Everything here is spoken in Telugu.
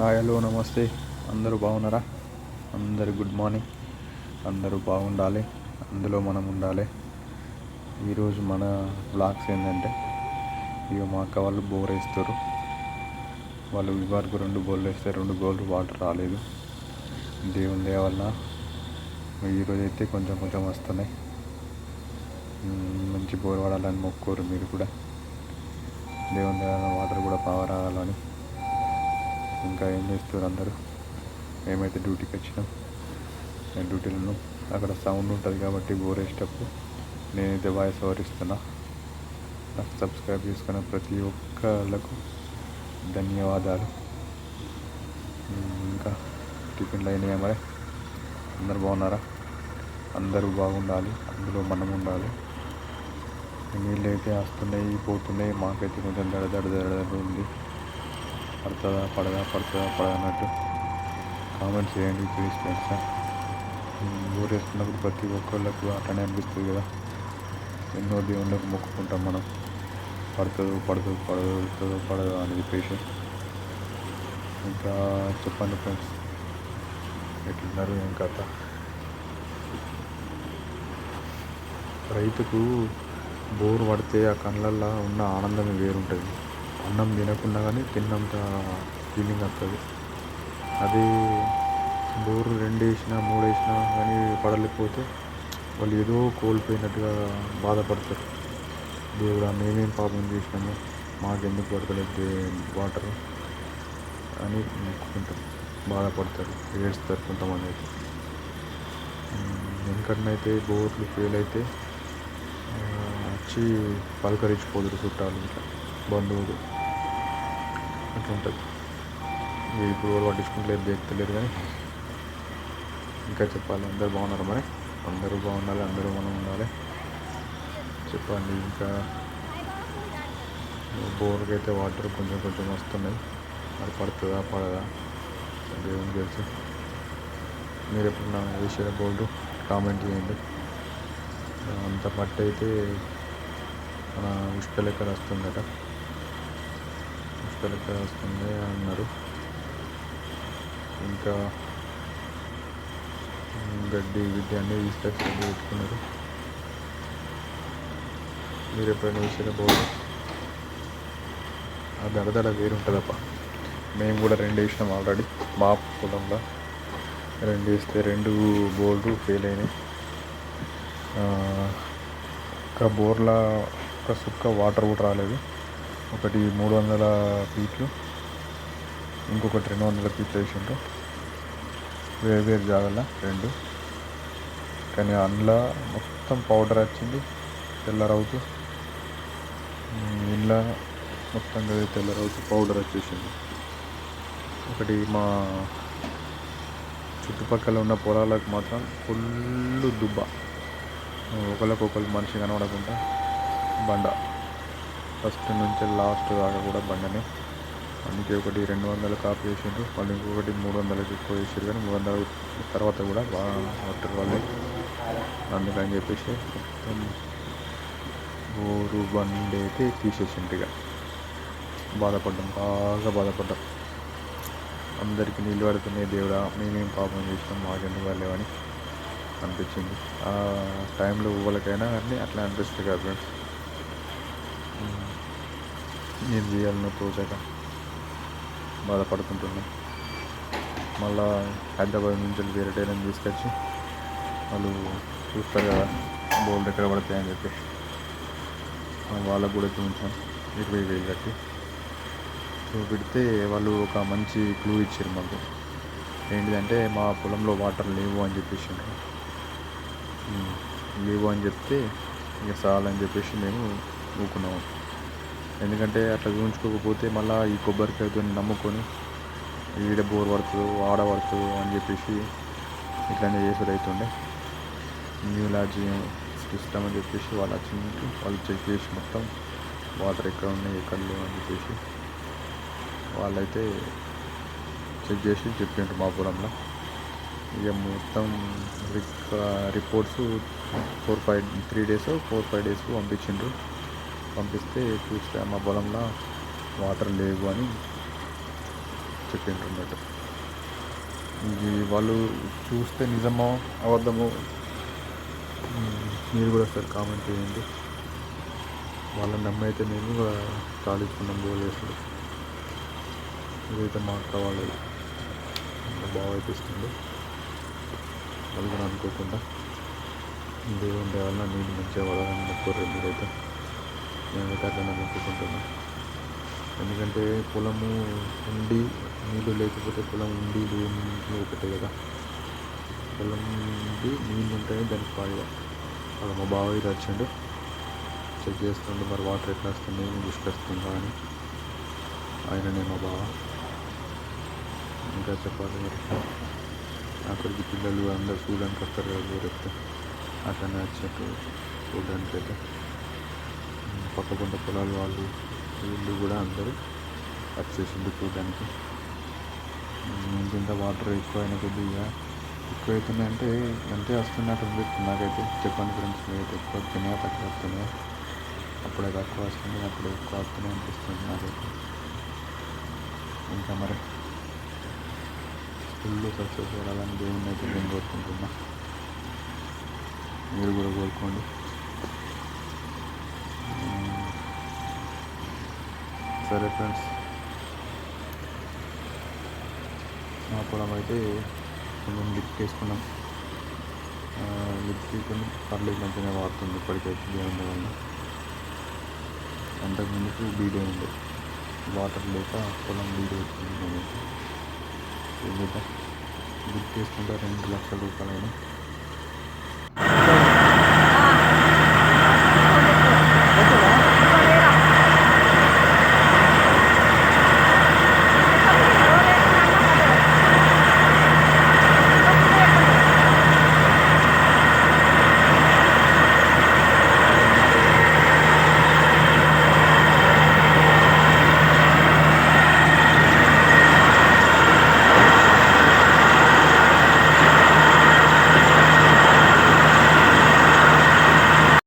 హాయ్ హలో నమస్తే. అందరూ బాగున్నారా? అందరు గుడ్ మార్నింగ్. అందరూ బాగుండాలి. అందులో మనం ఉండాలి. ఈరోజు మన బ్లాగ్స్ ఏంటంటే ఇక మా అక్క వాళ్ళు బోర్ వేస్తారు. వాళ్ళు ఇవరకు రెండు బోర్లు వేస్తే రెండు బోర్లు వాటర్ రాలేదు. దేవుని దయ వల్ల ఈరోజు అయితే కొంచెం కొంచెం వస్తున్నాయి. మంచి బోర్ పడాలని మొక్కోరు మీరు కూడా. దేవుని దయ వాటర్ కూడా బాగా రావాలని. ఇంకా ఏం చేస్తారు అందరూ? మేమైతే డ్యూటీకి వచ్చినాం? నేను డ్యూటీలో ఉన్నాం. అక్కడ సౌండ్ ఉంటుంది కాబట్టి బోరేసేటప్పుడు నేనైతే వాయిస్ ఓవర్ ఇస్తున్నా. నాకు సబ్స్క్రైబ్ చేసుకున్న ప్రతి ఒక్కళ్ళకు ధన్యవాదాలు. ఇంకా టిఫిన్లు అయినాయా మరి? అందరు బాగున్నారా? అందరూ బాగుండాలి. అందులో మనం ఉండాలి. నీళ్ళు అయితే వస్తున్నాయి పోతున్నాయి. మాకైతే కొంచెం దడ దడ దడ దడ ఉంది. పడుతుందా పడదా పడుతుందా పడదా అన్నట్టు కామెంట్స్ చేయండి ప్లీజ్ ఫ్రెండ్స్ బోర్ వేసుకున్నప్పుడు ప్రతి ఒక్కళ్ళకు అట్లనే అనిపిస్తుంది కదా. ఎన్నో దేవుళ్ళకు మొక్కుకుంటాం మనం. పడుతుందో పడదు పడుతుందో పడదు అని చెప్పేసి. ఇంకా చెప్పండి ఫ్రెండ్స్ ఎట్లున్నారు ఏం కథ? రైతుకు బోర్ పడితే ఆ కళ్ళల్లో ఉన్న ఆనందమే వేరుంటుంది. అన్నం తినకుండా కానీ తిన్నంత ఫీలింగ్ వస్తుంది. అది బోరు రెండు వేసినా మూడు వేసినా కానీ పడలేకపోతే వాళ్ళు ఏదో కోల్పోయినట్టుగా బాధపడతారు. దేవుడా మేమేం పాపం చేసినాము? మాకెందుకు పడతలేదు వాటర్ అని మొక్కుకుంటారు. బాధపడతారు ఏడుస్తారు కొంతమంది అయితే. వెనకటినైతే బోర్లు ఫెయిల్ అయితే వచ్చి పలకరించిపోదురు చుట్టాలు ఇట్లా బంధువులు. అట్లా ఉంటుంది. ఇప్పుడు వాళ్ళు పట్టించుకుంటలేదు దేక్తలేరు కానీ ఇంకా చెప్పాలి. అందరు బాగున్నారు మరి? అందరూ బాగుండాలి అందరూ మనం ఉండాలి. చెప్పండి ఇంకా. బోర్కి అయితే వాటర్ కొంచెం కొంచెం వస్తున్నాయి. మరి పడుతుందా పడదా? దేవుని తెలుసు. మీరు ఎప్పుడన్నా వేసిన బోర్డు కామెంట్ చేయండి. అంత పట్టు అయితే మన ఉష్క లెక్క వస్తుందట ఉష్క వస్తుంది అన్నారు. ఇంకా గడ్డి గిడ్డి అన్నీ తీసుకొచ్చి పెట్టుకున్నారు. మీరు ఎప్పుడైనా వేసిన బోర్డు? ఆ దడదడ వేరుంటుందప్ప మేము కూడా రెండు వేసినాం ఆల్రెడీ మా పొలంలో రెండు వేస్తే రెండు బోర్డు ఫెయిల్ అయినాయి. ఒక బోర్ల ఒక సుక్క వాటర్ కూడా రాలేదు. ఒకటి మూడు వందల ఫీట్లు ఇంకొకటి రెండు వందల ఫీట్లు వేసిండ్రు. వేరు వేరు జాగాల రెండు. కానీ అందులో మొత్తం పౌడర్ వచ్చింది తెల్లరవుతూ ఇంట్లో మొత్తం తెల్లరవుతూ పౌడర్ వచ్చేసింది. ఒకటి మా చుట్టుపక్కల ఉన్న పొలాలకు మాత్రం ఫుల్ దుబ్బ. ఒకరికొకరు మనిషి కనబడకుండా బండ. ఫస్ట్ నుంచి లాస్ట్ దాకా కూడా బండనే. అందుకే ఒకటి రెండు వందల కాపీ వేసిండ్రు మళ్ళీ ఇంకొకటి మూడు వందలకి ఎక్కువ వేసారు కానీ మూడు వందల తర్వాత కూడా బాగా వాటర్ వాళ్ళే. అందుకని చెప్పేసి మొత్తం ఊరు బండి అయితే తీసేసిండ్రు ఇక. బాధపడ్డాం బాగా బాధపడ్డాం. అందరికీ నీళ్ళు పడుతున్నాయి దేవుడా మేమేం పాపం చేసినాం మాకెందుకు వాళ్ళేవని అనిపించింది. ఆ టైంలో ఊళ్ళకైనా కానీ అట్లా అనిపిస్తుంది కదా ఫ్రెండ్స్. ఏం చేయాలనో తోచక బాధపడుకుంటున్నాం. మళ్ళా హైదరాబాద్ నుంచి వేరే టైలర్ని తీసుకొచ్చి వాళ్ళు చూస్తారు కదా బోల్డ్ ఎక్కడ పడతాయని చెప్పి. వాళ్ళకు కూడా చూపించాం ఇరవై వేలు కట్టి. చూపెడితే వాళ్ళు ఒక మంచి క్లూ ఇచ్చారు మాకు. ఏంటిదంటే మా పొలంలో వాటర్ లేవు అని చెప్పేసి లేవు అని చెప్తే ఇక చాలని చెప్పేసి మేము ఊకున్నాము ఎందుకంటే అట్లా చూపించుకోకపోతే మళ్ళీ ఈ కొబ్బరికాయతో నమ్ముకొని ఈడ బోర్ పడుతుందో ఆడ పడుతుందో అని చెప్పేసి ఇట్లానే చేసుడు అవుతుండే న్యూ లాడ్జి సిస్టమ్ అని చెప్పేసి వాళ్ళు వచ్చింది వాళ్ళు చెక్ చేసి మొత్తం వాటర్ ఎక్కడ ఉన్నాయి ఎక్కడ లేవు అని చెప్పేసి వాళ్ళైతే చెక్ చేసి చెప్పిండ్రు మా పొలంలో. ఇక మొత్తం reports four five three days four five days పంపించిండ్రు. పంపిస్తే చూస్తే మా పొలంలో వాటర్ లేవు అని చెప్పింటున్నట్టు ఇది వాళ్ళు చూస్తే నిజమో అబద్ధమో మీరు కూడా ఒకసారి కామెంట్ చేయండి. వాళ్ళని నమ్మైతే నేను కూడా కాలించుకున్నాం బోల్ ఇదైతే మా అక్క వాళ్ళది. బాగా అనిపిస్తుంది వాళ్ళు కూడా అనుకోకుండా. దేవుని దేవల్ల నేను మంచిగా వాళ్ళని మొక్కుర్రు మీరైతే నేనైతే అట్లనే మొక్కుకుంటున్నాను ఎందుకంటే పొలము ఉండి నీళ్ళు లేకపోతే పొలం ఉండి లేని ఒకటే కదా. పొలం ఉండి నీళ్ళు ఉంటేనే దానికి ఫాయిదా అక్కడ మా బావ ఇది వచ్చిండు. చెక్ చేస్తుండే మరి వాటర్ ఎట్లా వస్తుంది తీసుకొస్తుందా అని. ఆయననే మా బావ. ఇంకా చెప్పాలి మరి. అక్కడికి పిల్లలు అందరు చూడడానికి వస్తారు కదా ఊరెత్తే అట్లనే వచ్చారు చూడడానికి అయితే పక్క పంట పొలాలు వాళ్ళు వీళ్ళు కూడా అందరూ వచ్చేసింది చూడడానికి. ఇంత వాటర్ ఎక్కువ అయిన కొద్దిగా ఎక్కువ అవుతున్నాయంటే ఎంతే వస్తున్నట్టు అనిపిస్తుంది నాకైతే చెప్పండి ఫ్రెండ్స్ మీరైతే ఎక్కువ వస్తున్నాయా తక్కువ వస్తున్నాయా? అప్పుడే తక్కువ వస్తుంది అప్పుడే ఎక్కువ వస్తున్నాయి అనిపిస్తుంది నాకైతే. ఇంకా మరి ఫుల్ సక్సెస్ అవ్వాలని దేవుని అయితే నేను కోరుకుంటున్నా. మీరు కూడా కోరుకోండి. సరే ఫ్రెండ్స్. మా పొలం అయితే కొంచెం లిఫ్ట్ వేసుకున్నాం. లిఫ్ట్ కొన్ని పర్లేదు మంచిగా వాడుతుంది. ఇప్పటికైతే దేవుని వల్ల. అంతకు ముందుకు బీడే ఉంది వాటర్ లేక పొలం బీడే వచ్చింది. నేనైతే ఏం చేద్దాం? లిఫ్ట్ చేసుకుంటే రెండు లక్షల రూపాయలు